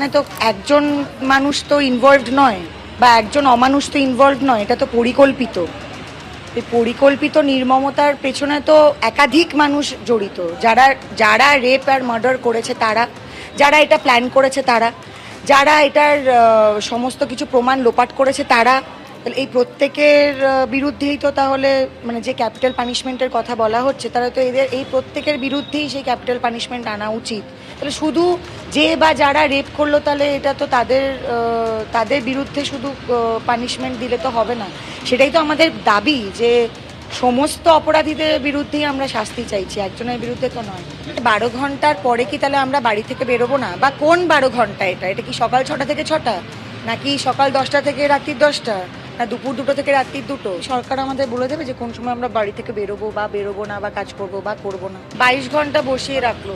মানে তো একজন মানুষ তো ইনভলভড নয়, বা একজন অমানুষ তো ইনভলভড নয়, এটা তো পরিকল্পিত। পরিকল্পিত নির্মমতার পেছনে তো একাধিক মানুষ জড়িত। যারা যারা রেপ আর মার্ডার করেছে তারা, যারা এটা প্ল্যান করেছে তারা, যারা এটার সমস্ত কিছু প্রমাণ লোপাট করেছে তারা তাহলে এই প্রত্যেকের বিরুদ্ধেই তো তাহলে মানে যে ক্যাপিটাল পানিশমেন্টের কথা বলা হচ্ছে, তারা তো এদের, এই প্রত্যেকের বিরুদ্ধেই সেই ক্যাপিটাল পানিশমেন্ট আনা উচিত। তাহলে শুধু যে বা যারা রেপ করল তাহলে এটা তো তাদের তাদের বিরুদ্ধে শুধু পানিশমেন্ট দিলে তো হবে না। সেটাই তো আমাদের দাবি যে সমস্ত অপরাধীদের বিরুদ্ধেই আমরা শাস্তি চাইছি, একজনের বিরুদ্ধে তো নয়। বারো ঘণ্টার পরে কি তাহলে আমরা বাড়ি থেকে বেরোবো না? বা কোন বারো ঘণ্টা এটা? এটা কি সকাল ছটা থেকে ছটা? নাকি সকাল দশটা থেকে রাত্রির দশটা? না দুপুর দুটো থেকে রাত্রির দুটো। সরকার আমাদের বলে দেবে যে, কোন সময় আমরা বাড়ি থেকে বেরোবো বা বেরোবো না বা কাজ করব বা করব না। বাইশ ঘণ্টা বসিয়ে রাখল।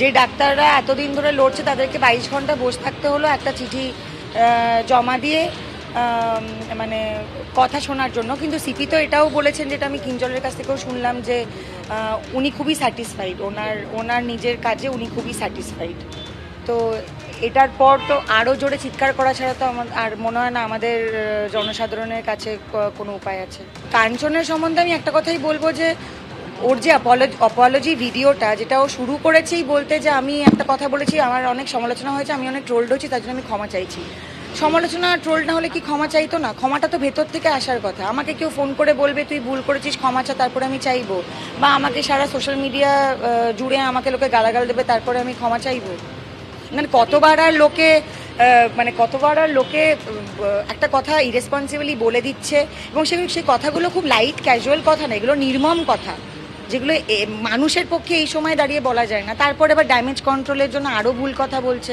যে ডাক্তাররা এতদিন ধরে লড়ছে, তাদেরকে বাইশ ঘণ্টা বসে থাকতে হলো একটা চিঠি জমা দিয়ে মানে কথা শোনার জন্য। কিন্তু সিপি তো এটাও বলেছেন যেটা আমি কিঞ্জলের কাছ থেকেও শুনলাম যে উনি খুবই স্যাটিসফাইড ওনার ওনার নিজের কাজে উনি খুবই স্যাটিসফাইড তো এটার পর তো আরও জোরে চিৎকার করা ছাড়া তো আমার আর মনে হয় না আমাদের জনসাধারণের কাছে কোনো উপায় আছে। কাঞ্চনের সম্বন্ধে আমি একটা কথাই বলব যে, ওর যে অপোলজি ভিডিওটা যেটা ও শুরু করেছেই বলতে যে, আমি একটা কথা বলেছি, আমার অনেক সমালোচনা হয়েছে, আমি অনেক ট্রোল্ড হয়েছি, তার জন্য আমি ক্ষমা চাইছি। সমালোচনা ট্রোল না হলে কি ক্ষমা চাইতো না? ক্ষমাটা তো ভেতর থেকে আসার কথা। আমাকে কেউ ফোন করে বলবে, তুই ভুল করেছিস, ক্ষমা চা, তারপরে আমি চাইব। বা, আমাকে সারা সোশ্যাল মিডিয়া জুড়ে আমাকে লোকে গালাগাল দেবে, তারপরে আমি ক্ষমা চাইব? মানে কতবার আর লোকে মানে কতবার আর লোকে একটা কথা ইরেসপন্সিবলি বলে দিচ্ছে এবং সেগুলো সেই কথাগুলো খুব লাইট ক্যাজুয়াল কথা না, এগুলো নির্মম কথা, যেগুলো মানুষের পক্ষে এই সময় দাঁড়িয়ে বলা যায় না। তারপরে আবার ড্যামেজ কন্ট্রোলের জন্য আরও ভুল কথা বলছে।